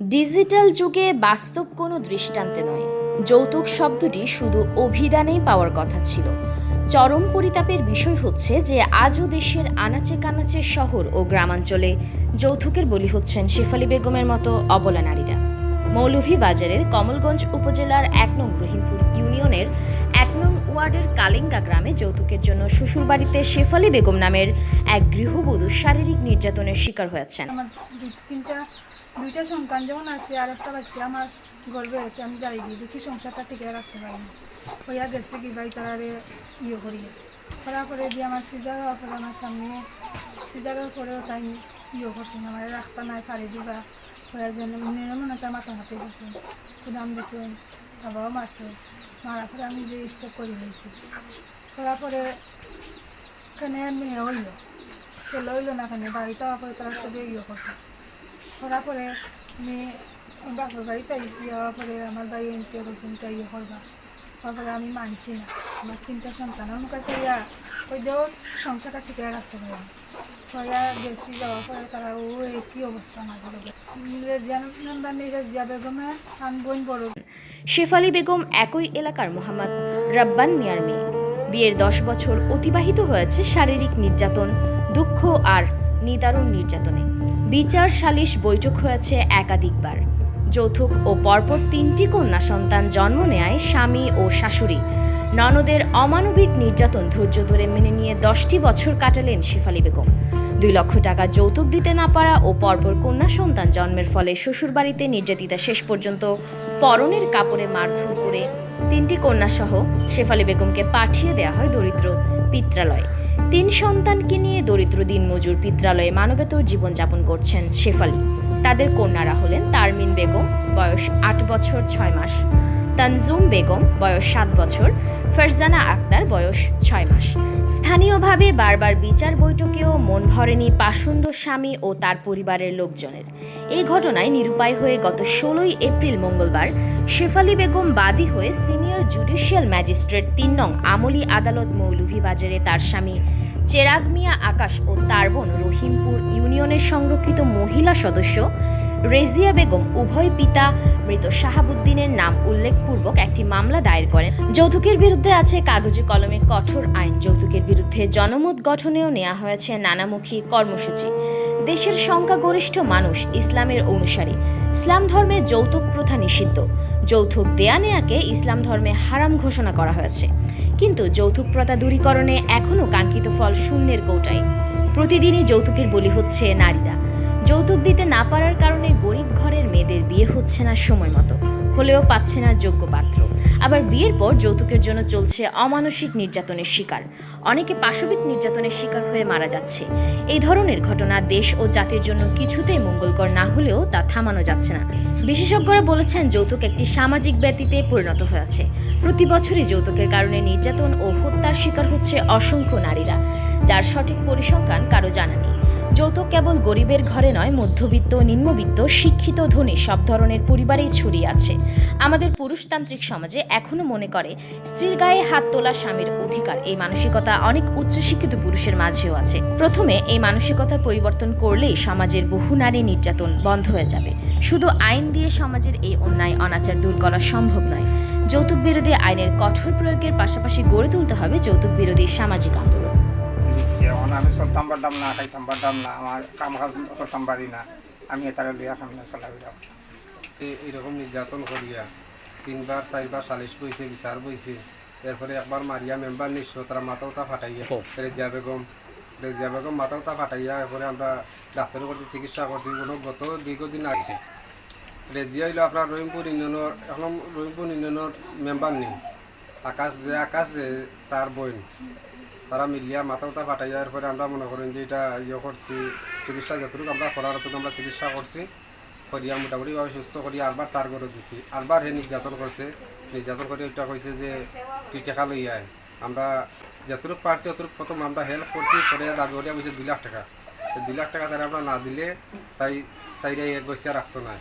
Digital যুগে বাস্তব কোনো দৃষ্টান্তে নয়। যৌতুক শব্দটি শুধু অভিধানেই পাওয়ার কথা ছিল। চরম পরিতাপের বিষয় হচ্ছে যে আজও দেশের আনাচে কানাচে শহর ও গ্রামাঞ্চলে যৌতুকের বলি হচ্ছেন শেফালি বেগমের মতো অবলা নারীরা। মৌলভীবাজারের কমলগঞ্জ উপজেলার এক নং রহিমপুর ইউনিয়নের এক নং ওয়ার্ডের কালিঙ্গা গ্রামে যৌতুকের জন্য শ্বশুরবাড়িতে শেফালি বেগম নামের এক গৃহবধূ শারীরিক নির্যাতনের শিকার হয়েছেন। আমার দুইটা সন্তান যেমন আছে আর একটা বাচ্চা আমার গর্বে এতে আমি যাই গিয়ে দেখি সংসারটা টিকে রাখতে পারি না। হইয়া গেছে কি ভাই তারারে ইয়ে করিয়ে। করার পরে দিয়ে আমার সিজার হওয়ার পরে আমার সামনে সিজারের পরেও তাই ইয়ে করছে না, আমার রাখতা নাই, সারি দিবা। হয়ে যেন মনে তার মাথা হাতে করছে দাম দিছে বাবাও মারছে। মারার পরে আমি যে স্টক করে নিয়েছি করার পরে এখানে মেয়ে হইল। ছেলে হইল না কেন, বাড়িতে পরে তারা সবে ইয়ে করছে। করার পরে আমি বাপের বাড়িতে আইসি হওয়ার পরে আমার ভাই এনতে করছে এটা ইয়ে করবা। তারপরে আমি মানছি না। আমার তিনটা সন্তান, আমার কাছে ইয়া, ওই দেও সংসারটা ঠিক রাখতে পারি হইয়া গেছি যাওয়ার পরে তারা, ও একই অবস্থা আমার রেজিয়া নাম্বার নেই, রেজিয়া বেগমে আন বোন বড়। শেফালি বেগম একই এলাকার মোহাম্মদ, রাব্বান মিয়ার মেয়ে। বিয়ের দশ বছর অতিবাহিত হয়েছে শারীরিক নির্যাতন, দুঃখ আর নিদারুণ নির্যাতনে। বিচার সালিশ বৈঠক হয়েছে একাধিকবার। যৌথুক ও পরপর তিনটি কন্যা সন্তান জন্ম নেয় স্বামী ও শাশুড়ি। ননদের অমানবিক নির্যাতন ধৈর্য ধরে মেনে নিয়ে দশটি বছর কাটালেন শেফালি বেগম। দুই লক্ষ টাকা যৌতুক দিতে না পারা ও পরপর কন্যা সন্তান জন্মের ফলে শ্বশুরবাড়িতে নির্যাতিতা শেষ পর্যন্ত পরনের কাপড়ে মারধর করে তিনটি কন্যাসহ শেফালি বেগমকে পাঠিয়ে দেয়া হয় দরিদ্র পিত্রালয়ে। তিন সন্তানকে নিয়ে দরিদ্র দিনমজুর পিত্রালয়ে মানবেতর জীবনযাপন করছেন শেফালি। তাদের কন্যারা হলেন তারমিন বেগম, বয়স আট বছর, ছয় মাস। তানজুম বেগম, বয়স সাত বছর। ফারজানা আক্তার, বয়স ছয় মাস। স্থানীয়ভাবে বারবার বিচার বৈঠকেও মন ভরেনি পাশুন্দ স্বামী ও তার পরিবারের লোকজনের। এই ঘটনায় নিরুপায় হয়ে গত ষোলোই এপ্রিল মঙ্গলবার শেফালি বেগম বাদী হয়ে সিনিয়র জুডিশিয়াল ম্যাজিস্ট্রেট তিন নং আমলি আদালত মৌলভীবাজারে তার স্বামী চেরাগ মিয়া আকাশ ও তার বোন রহিমপুর ইউনিয়নের সংরক্ষিত মহিলা সদস্য রেজিয়া বেগম, উভয় পিতা মৃত শাহাবুদ্দিনের নাম উল্লেখপূর্বক একটি মামলা দায়ের করেন। যৌতুকের বিরুদ্ধে আছে কাগজে কলমে কঠোর আইন। যৌতুকের বিরুদ্ধে জনমত গঠনেও নেওয়া হয়েছে নানামুখী কর্মসূচি। দেশের সংখ্যাগরিষ্ঠ মানুষ ইসলামের অনুসারী। ইসলাম ধর্মে যৌতুক প্রথা নিষিদ্ধ। যৌতুক দেয়া নেয়াকে ইসলাম ধর্মে হারাম ঘোষণা করা হয়েছে। কিন্তু যৌতুক প্রথা দূরীকরণে এখনও কাঙ্ক্ষিত ফল শূন্যের কৌটায় প্রতিদিনই যৌতুকের বলি হচ্ছে নারীরা। যৌতুক দিতে না পারার কারণে গরিব ঘরের মেয়েদের বিয়ে হচ্ছে না সময় মতো, হলেও পাচ্ছে না যোগ্য পাত্র। আবার বিয়ের পর যৌতুকের জন্য চলছে অমানসিক নির্যাতনের শিকার। অনেকে পাশবিক নির্যাতনের শিকার হয়ে মারা যাচ্ছে। এই ধরনের ঘটনা দেশ ও জাতির জন্য কিছুতেই মঙ্গলকর না হলেও তা থামানো যাচ্ছে না। বিশেষজ্ঞরা বলেছেন, যৌতুক একটি সামাজিক ব্যতীতে পরিণত হয়েছে প্রতি বছরই যৌতুকের কারণে নির্যাতন ও হত্যার শিকার হচ্ছে অসংখ্য নারীরা, যার সঠিক পরিসংখ্যান কারও জানা নেই। যৌতুক কেবল গরিবের ঘরে নয়, মধ্যবিত্ত নিম্নবিত্ত, শিক্ষিত, ধনী, সব ধরনের পরিবারেই ছড়িয়ে আছে। আমাদের পুরুষতান্ত্রিক সমাজে এখনও মনে করে, স্ত্রীর গায়ে হাত তোলা স্বামীর অধিকার। এই মানসিকতা অনেক উচ্চশিক্ষিত পুরুষের মাঝেও আছে। প্রথমে এই মানসিকতার পরিবর্তন করলেই সমাজের বহু নারী নির্যাতন বন্ধ হয়ে যাবে। শুধু আইন দিয়ে সমাজের এই অন্যায়, অনাচার দূর করা সম্ভব নয়। যৌতুক বিরোধী আইনের কঠোর প্রয়োগের পাশাপাশি গড়ে তুলতে হবে যৌতুক বিরোধী সামাজিক আন্দোলন। আমি চলতাম পারতাম না খাইতাম পারতাম না আমার কাম কাজ করতাম পারি না আমি এটাকে লইয়া সামনে এ- এইরকম নির্যাতন করিয়া তিনবার চারবার সালিশ বইছে বিচার বইছে এরপরে একবার মারিয়া মেম্বার নিশ্চ তারা মাথাওতা ফাটাইয়া রেজিয়া বেগম রেজিয়া বেগম মাথাওতা ফাটাইয়া এরপরে আমরা ডাক্তারের করতে চিকিৎসা করছি কোনো গত দীর্ঘদিন আগছে রেজিয়া হইল আপনার রহিমপুর ইউনিয়নের এখন রহিমপুর ইউনিয়নের মেম্বার নেই। আকাশ যে আকাশ যে তার বইন তারা মিলিয়া মাথাওতা যাওয়ার পরে আমরা মনে করেন যে এটা ইয়ে করছি, চিকিৎসা যতটুকু আমরা করার অতটুকু আমরা চিকিৎসা করছি, করিয়া মোটামুটিভাবে সুস্থ করিয়া আরবার তার ঘরে দিছি। আরবার হে নির্যাতন করছে। নির্যাতন করে ওইটা কইছে যে, তুই টাকা লই আয়। আমরা যতটুকু পারছি অতটুকু প্রথম আমরা হেল্প করছি পরে দাবি করিয়া বলছে দুই লাখ টাকা। তো দুই লাখ টাকা তারা আমরা না দিলে তাই তাই এক গছিয়া রাখতো না।